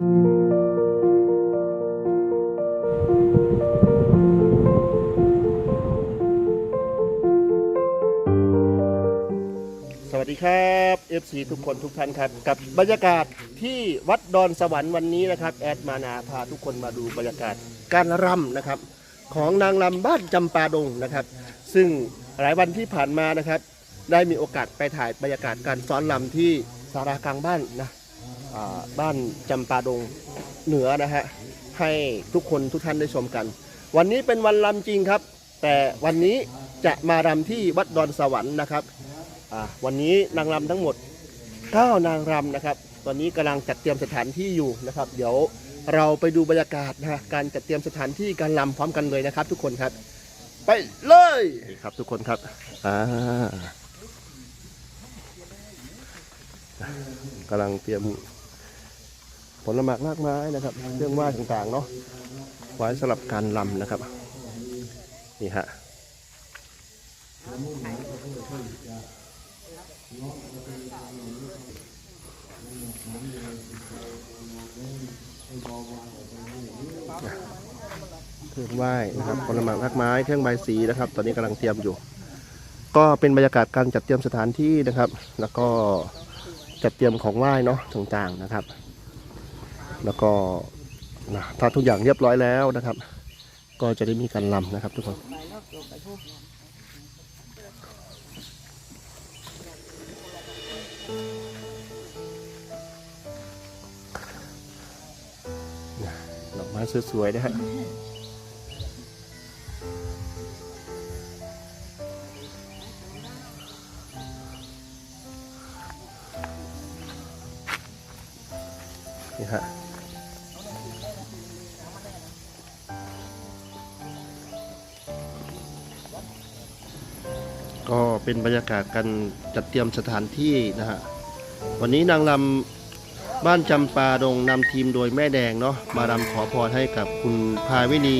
สวัสดีครับ FC ทุกคนทุกท่านครับ กับบรรยากาศที่วัดดอนสวรรค์วันนี้นะครับ แอดมานาพาทุกคนมาดูบรรยากาศการรำนะครับ ของนางรำบ้านจำปาดงนะครับ ซึ่งหลายวันที่ผ่านมานะครับ ได้มีโอกาสไปถ่ายบรรยากาศการฟ้อนรำที่สารากลางบ้านนะ บ้านจำปาดงเหนือนะฮะให้ทุกคนทุกท่านได้ชมกัน วันนี้เป็นวันรำจริงครับ แต่วันนี้จะมารำที่วัดดอนสวรรค์นะครับวันนี้นางรำทั้งหมด 9 นางรำนะครับ ตอนนี้กำลังจัดเตรียมสถานที่อยู่นะครับ เดี๋ยวเราไปดูบรรยากาศนะการจัดเตรียมสถานที่การรำพร้อมกันเลยนะครับ ทุกคนครับ ไปเลยครับทุกคนครับอ่ากำลังเตรียม ผลไม้มากไม้นะครับ เครื่องไหว้ต่างๆเนาะไว้สำหรับการรำนะครับ นี่ฮะเครื่องไหว้นะครับผลไม้มากไม้เครื่องใบายสีนะครับ ตอนนี้กำลังเตรียมอยู่ ก็เป็นบรรยากาศการจัดเตรียมสถานที่นะครับ แล้วก็จัดเตรียมของไหว้เนาะต่างๆนะครับ แล้วก็นะถ้าทุกอย่างเรียบร้อยแล้วนะครับ ก็จะได้มีการลำนะครับทุกคนดอกไม้สวยๆนะฮะ เป็นบรรยากาศการจัดเตรียมสถานที่นะฮะวันนี้นางลำบ้านจำปาดงนำทีมโดยแม่แดงเนาะมารำขอพรให้กับคุณพาวินี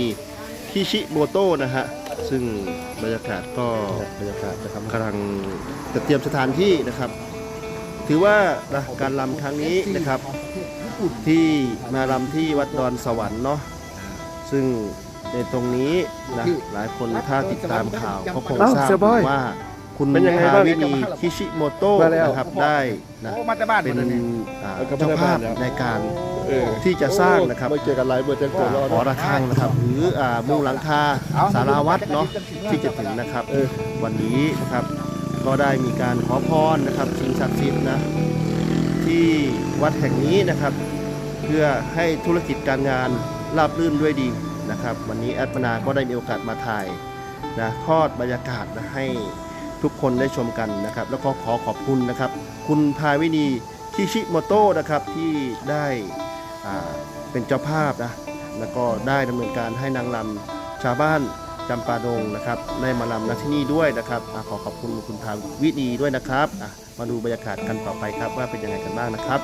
คิชิโมโต้นะฮะซึ่งบรรยากาศก็บรรยากาศนะครับกำลังจัดเตรียมสถานที่นะครับ ถือว่านะการลำครั้งนี้นะครับ ที่มารำที่วัดดอนสวรรค์เนาะซึ่งในตรงนี้นะหลายคนถ้าติดตามข่าวก็คงเอ้าทราบเสี่ยบอยว่า คุณเป็นยังไงฮาบ้างวินีคิชิโมโต้มาแล้ว นะครับได้นะโอ้มาแต่บ้านเป็นหมดเลยอ่าเอากลับมาเจ้าภาพได้บ้านแล้วในการเออที่จะสร้างนะครับ ไม่เจอกันหลายเบอร์เต็มตัวรอหอระฆังนะครับหรืออ่ามุงหลังคาสาราวัดเนาะที่จะถึงนะครับเออ วันนี้นะครับก็ได้มีการขอพรนะครับสิ่งศักดิ์สิทธิ์นะที่วัดแห่งนี้นะครับ เพื่อให้ธุรกิจการงานราบรื่นด้วยดีนะครับ วันนี้แอดปนาก็ได้มีโอกาสมาถ่ายนะทอดบรรยากาศนะให้ ทุกคนได้ชมกันนะครับ แล้วก็ขอขอบคุณนะครับ คุณพาวินีคิชิโมโต้นะครับที่ได้เป็นเจ้าภาพนะแล้วก็ได้ดำเนินการให้นางลำชาวบ้านจำปาดงนะครับได้มาลำณที่นี่ด้วยนะครับอขอขอบคุณคุณพาวินีด้วยนะครับมาดูบรรยากาศกันต่อไปครับว่าเป็นยังไงกันบ้างนะครับ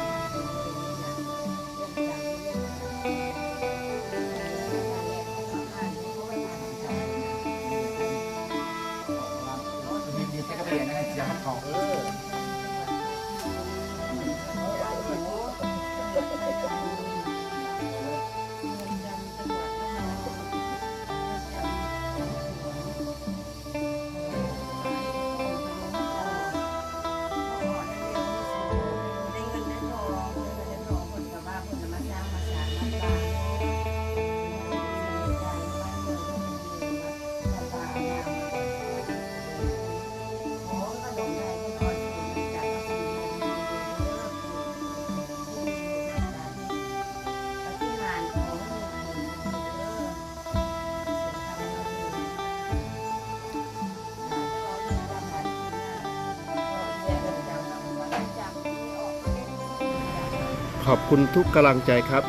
ขอบคุณทุกกำลังใจครับ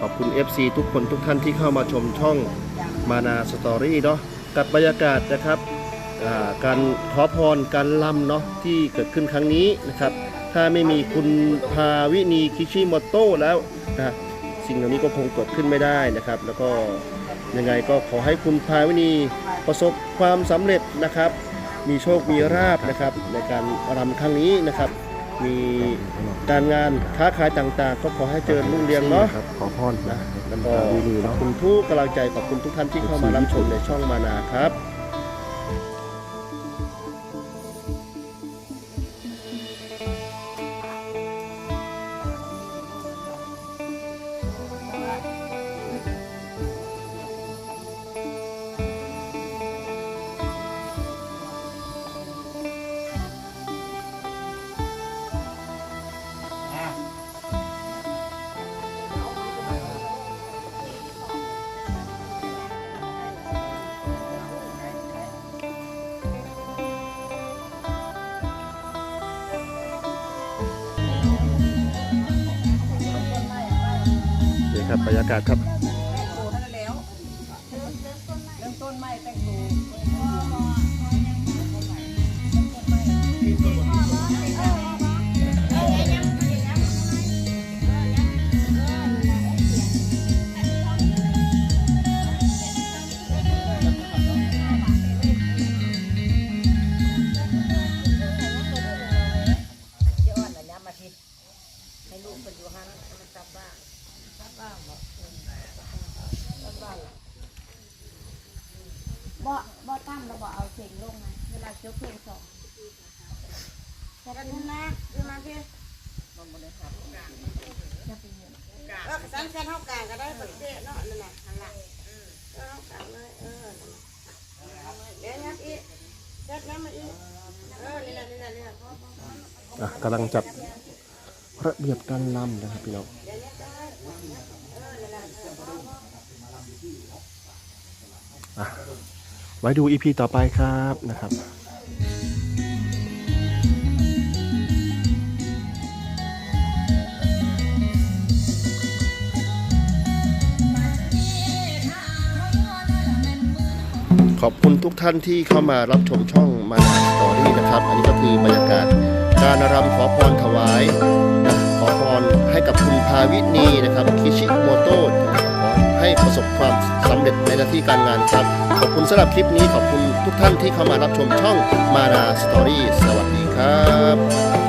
ขอบคุณ FC ทุกคนทุกท่านที่เข้ามาชมช่องมานาสตอรี่เนาะกับบรรยากาศนะครับการขอพรการลำเนาะที่เกิดขึ้นครั้งนี้นะครับ ถ้าไม่มีคุณพาวินีคิชิโมโต้แล้วนะสิ่งเหล่านี้ก็คงเกิดขึ้นไม่ได้นะครับ แล้วก็ยังไงก็ขอให้คุณพาวินีประสบความสำเร็จนะครับ มีโชคมีราบนะครับในการรำครั้งนี้นะครับ มีการงานค้าขายต่างๆ ก็ขอให้เจริญรุ่งเรืองเนาะครับขอพรนะแล้แล้ววก็ก็ดีขๆอบเนาะคุณทุกกำลังใจขอบคุณทุกท่านที่เข้ามารับชมในช่องมานาครับ นี่ครับบรรยากาศครับ เพลงลงนะเวลาเกี่ยวเพลงสองแต่คุณนะคือมาพี่มันบ่ได้ครับจะเป็นยังเออสันสันเท่ากลางก็ได้ผลเสียเนาะนั่นน่ะหันหลังเออเท่ากลางเลยเออเดี๋ยวยับอีกยับยับมาอีกเออนี่แหละนี่แหละนี่แหละพ่อพ่อพ่ออะกำลังจัดระเบียบการลำนะครับพี่น้องอะ ไว้ดูอีพีต่อไปครับนะครับขอบคุณทุกท่านที่เข้ามารับชมช่องมาสตอรี่นะครับ อันนี้ก็คือบรรยากาศการรำขอพรถวายนะขอพรให้กับคุณภาวินีนะครับ คิชิโมโต้ขอให้ประสบความสำ เร็จในหน้าที่การงานครับ ขอบคุณสำหรับคลิปนี้ขอบคุณทุกท่านที่เข้ามารับชมช่องมานาสตอรี่สวัสดีครับ